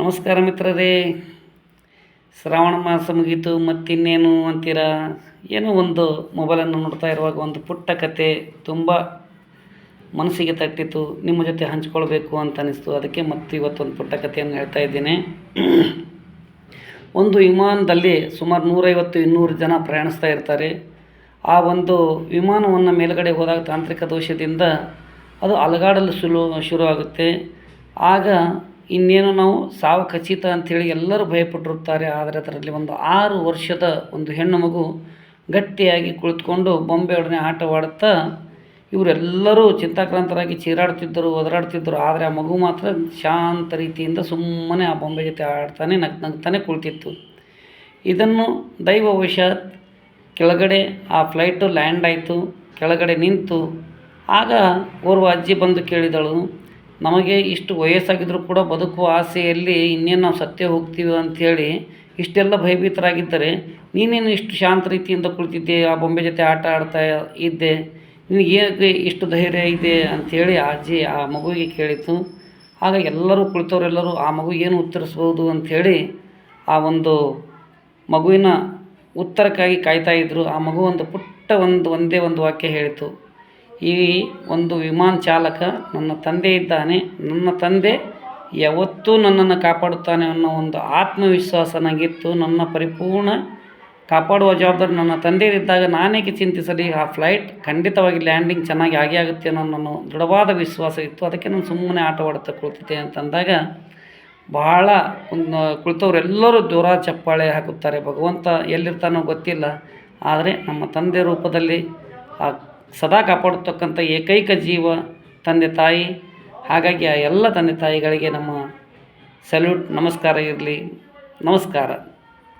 ನಮಸ್ಕಾರ ಮಿತ್ರರೇ. ಶ್ರಾವಣ ಮಾಸ ಮುಗೀತು, ಮತ್ತಿನ್ನೇನು ಅಂತೀರಾ? ಏನೋ ಒಂದು ಮೊಬೈಲನ್ನು ನೋಡ್ತಾ ಇರುವಾಗ ಒಂದು ಪುಟ್ಟ ಕತೆ ತುಂಬ ಮನಸ್ಸಿಗೆ ತಟ್ಟಿತು ನಿಮ್ಮ ಜೊತೆ ಹಂಚ್ಕೊಳ್ಬೇಕು ಅಂತ ಅನ್ನಿಸ್ತು ಅದಕ್ಕೆ ಮತ್ತೆ ಇವತ್ತೊಂದು ಪುಟ್ಟ ಕಥೆಯನ್ನು ಹೇಳ್ತಾ ಇದ್ದೀನಿ. ಒಂದು ವಿಮಾನದಲ್ಲಿ ಸುಮಾರು ನೂರೈವತ್ತು ಇನ್ನೂರು ಜನ ಪ್ರಯಾಣಿಸ್ತಾ ಇರ್ತಾರೆ. ಆ ಒಂದು ವಿಮಾನವನ್ನು ಮೇಲುಗಡೆ ಹೋದಾಗ ತಾಂತ್ರಿಕ ದೋಷದಿಂದ ಅದು ಅಲುಗಾಡಲು ಶುರು ಶುರುವಾಗುತ್ತೆ. ಆಗ ಇನ್ನೇನು ನಾವು ಸಾವು ಖಚಿತ ಅಂಥೇಳಿ ಎಲ್ಲರೂ ಭಯಪಟ್ಟಿರುತ್ತಾರೆ. ಆದರೆ ಅದರಲ್ಲಿ ಒಂದು ಆರು ವರ್ಷದ ಒಂದು ಹೆಣ್ಣು ಮಗು ಗಟ್ಟಿಯಾಗಿ ಕುಳಿತುಕೊಂಡು ಬೊಂಬೆಯೊಡನೆ ಆಟವಾಡುತ್ತಾ ಇವರೆಲ್ಲರೂ ಚಿಂತಾಕ್ರಾಂತರಾಗಿ ಚೀರಾಡ್ತಿದ್ದರು ಒದರಾಡ್ತಿದ್ದರು ಆದರೆ ಆ ಮಗು ಮಾತ್ರ ಶಾಂತ ರೀತಿಯಿಂದ ಸುಮ್ಮನೆ ಆ ಬೊಂಬೆ ಜೊತೆ ಆಡ್ತಾನೆ, ನಗ್ ನಗ್ತಾನೆ ಕುಳಿತಿತ್ತು. ಇದನ್ನು ದೈವವಶಾತ್ ಕೆಳಗಡೆ ಆ ಫ್ಲೈಟು ಲ್ಯಾಂಡ್ ಆಯಿತು. ಕೆಳಗಡೆ ನಿಂತು ಆಗ ಓರ್ವ ಅಜ್ಜಿ ಬಂದು ಕೇಳಿದಳು ನಮಗೆ ಇಷ್ಟು ವಯಸ್ಸಾಗಿದ್ದರೂ ಕೂಡ ಬದುಕುವ ಆಸೆಯಲ್ಲಿ ಇನ್ನೇನು ನಾವು ಸತ್ಯ ಹೋಗ್ತೀವಿ ಅಂಥೇಳಿ ಇಷ್ಟೆಲ್ಲ ಭಯಭೀತರಾಗಿದ್ದರೆ, ನೀನೇನು ಇಷ್ಟು ಶಾಂತ ರೀತಿಯಿಂದ ಕುಳಿತಿದ್ದೆ, ಆ ಬೊಂಬೆ ಜೊತೆ ಆಟ ಆಡ್ತಾ ಇದ್ದೆ, ನಿನಗೆ ಹೇಗೆ ಇಷ್ಟು ಧೈರ್ಯ ಇದೆ ಅಂಥೇಳಿ ಆ ಅಜ್ಜಿ ಆ ಮಗುವಿಗೆ ಕೇಳಿತು. ಆಗ ಎಲ್ಲರೂ ಕುಳಿತವರೆಲ್ಲರೂ ಆ ಮಗು ಏನು ಉತ್ತರಿಸ್ಬೋದು ಅಂಥೇಳಿ ಆ ಒಂದು ಮಗುವಿನ ಉತ್ತರಕ್ಕಾಗಿ ಕಾಯ್ತಾ ಇದ್ದರು ಆ ಮಗು ಒಂದು ಪುಟ್ಟ ಒಂದು, ಒಂದೇ ಒಂದು ವಾಕ್ಯ ಹೇಳಿತು. ಈ ಒಂದು ವಿಮಾನ ಚಾಲಕ ನನ್ನ ತಂದೆ ಇದ್ದಾನೆ. ನನ್ನ ತಂದೆ ಯಾವತ್ತೂ ನನ್ನನ್ನು ಕಾಪಾಡುತ್ತಾನೆ ಅನ್ನೋ ಒಂದು ಆತ್ಮವಿಶ್ವಾಸ ನನಗಿತ್ತು. ನನ್ನ ಪರಿಪೂರ್ಣ ಕಾಪಾಡುವ ಜವಾಬ್ದಾರಿ ನನ್ನ ತಂದೆಯಲ್ಲಿದ್ದಾಗ ನಾನೇಕೆ ಚಿಂತಿಸಲಿ? ಆ ಫ್ಲೈಟ್ ಖಂಡಿತವಾಗಿ ಲ್ಯಾಂಡಿಂಗ್ ಚೆನ್ನಾಗಿ ಆಗೇ ಆಗುತ್ತೆ ಅನ್ನೋ ನನ್ನ ದೃಢವಾದ ವಿಶ್ವಾಸ ಇತ್ತು. ಅದಕ್ಕೆ ನಾನು ಸುಮ್ಮನೆ ಆಟವಾಡುತ್ತಾ ಕುಳಿತಿದ್ದೆ ಅಂತಂದಾಗ ಬಹಳ ಒಂದು ಕುಳಿತವರೆಲ್ಲರೂ ದೂರ ಚಪ್ಪಾಳೆ ಹಾಕುತ್ತಾರೆ. ಭಗವಂತ ಎಲ್ಲಿರ್ತಾನೋ ಗೊತ್ತಿಲ್ಲ. ಆದರೆ ನಮ್ಮ ತಂದೆ ರೂಪದಲ್ಲಿ ಆ ಸದಾ ಕಾಪಾಡತಕ್ಕಂಥ ಏಕೈಕ ಜೀವ, ತಂದೆ, ತಾಯಿ. ಹಾಗಾಗಿ ಆ ಎಲ್ಲ ತಂದೆ, ತಾಯಿಗಳಿಗೆ ನಮ್ಮ ಸಲ್ಯೂಟ್, ನಮಸ್ಕಾರ ಇರಲಿ. ನಮಸ್ಕಾರ.